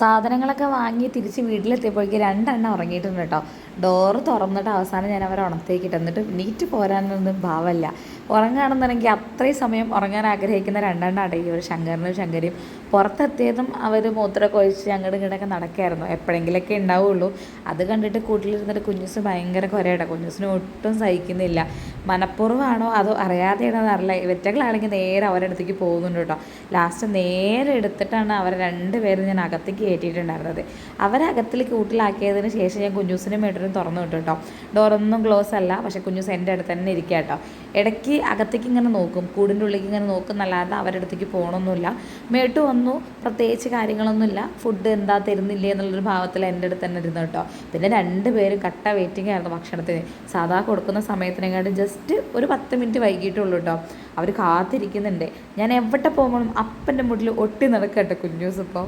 സാധനങ്ങളൊക്കെ വാങ്ങി തിരിച്ച് വീട്ടിലെത്തിയപ്പോഴേക്ക് രണ്ടെണ്ണം ഉറങ്ങിയിട്ടുണ്ട് കേട്ടോ. ഡോറ് തുറന്നിട്ട് അവസാനം ഞാൻ അവരെ ഉണർത്തേക്കിട്ട് എന്നിട്ട് നീറ്റ് പോരാനൊന്നും ഭാവമല്ല ഉറങ്ങുകയാണെന്നുണ്ടെങ്കിൽ അത്രയും സമയം ഉറങ്ങാൻ ആഗ്രഹിക്കുന്ന രണ്ടെണ്ണം അടങ്ങി ഒരു ശങ്കരനും ശങ്കരിയും പുറത്തെത്തിയതും അവർ മൂത്രമൊക്കെ ഒഴിച്ച് അങ്ങോട്ടും ഇങ്ങോട്ടൊക്കെ നടക്കായിരുന്നു എപ്പോഴെങ്കിലൊക്കെ ഉണ്ടാവുള്ളൂ. അത് കണ്ടിട്ട് കൂട്ടിലിരുന്നിട്ട് കുഞ്ഞുസ് ഭയങ്കര കുറേയുടെ കുഞ്ഞുസിന് ഒട്ടും സഹിക്കുന്നില്ല. മനഃപൂർവമാണോ അതോ അറിയാതെയാണോ എന്നറിയില്ല വെറ്റകളാണെങ്കിൽ നേരെ അവരുടെ അടുത്തേക്ക് പോകുന്നുണ്ട് കേട്ടോ. ലാസ്റ്റ് നേരെ എടുത്തിട്ടാണ് അവരെ രണ്ടുപേരും ഞാൻ അകത്തേക്ക് കയറ്റിയിട്ടുണ്ടായിരുന്നത്. അവരെ അകത്തിൽ കൂട്ടിലാക്കിയതിന് ശേഷം ഞാൻ കുഞ്ഞൂസിനും മേട്ടനും തുറന്നു വിട്ടു കേട്ടോ. ഡോറൊന്നും ക്ലോസ് അല്ല. പക്ഷേ കുഞ്ഞൂസ് എന്റെ അടുത്ത് തന്നെ ഇരിക്കുക കേട്ടോ. ഇടയ്ക്ക് അകത്തേക്ക് ഇങ്ങനെ നോക്കും. കൂടിന്റെ ഉള്ളിലേക്ക് ഇങ്ങനെ നോക്കുന്നല്ലാതെ അവരുടെ അടുത്തേക്ക് പോകണമൊന്നുമില്ല മേട്ടു വന്നു. പ്രത്യേകിച്ച് കാര്യങ്ങളൊന്നുമില്ല. ഫുഡ് എന്താ തരുന്നില്ലേ എന്നുള്ളൊരു ഭാവത്തിൽ എന്റെ അടുത്ത് തന്നെ ഇരുന്നു കേട്ടോ. പിന്നെ രണ്ടുപേരും കട്ട വെയിറ്റിംഗ് ആയിരുന്നു ഭക്ഷണത്തിന്. സാധാ കൊടുക്കുന്ന സമയത്തിനെക്കാട്ടും ജസ്റ്റ് ഒരു പത്ത് മിനിറ്റ് വൈകിട്ടുള്ളൂ കേട്ടോ അവർ കാത്തിരിക്കുന്നുണ്ട്. ഞാൻ എവിടെ പോകുമ്പോഴും അപ്പന്റെ മുട്ടിൽ ഒട്ടി നടക്കട്ടെ കുഞ്ഞൂസ് ഇപ്പോൾ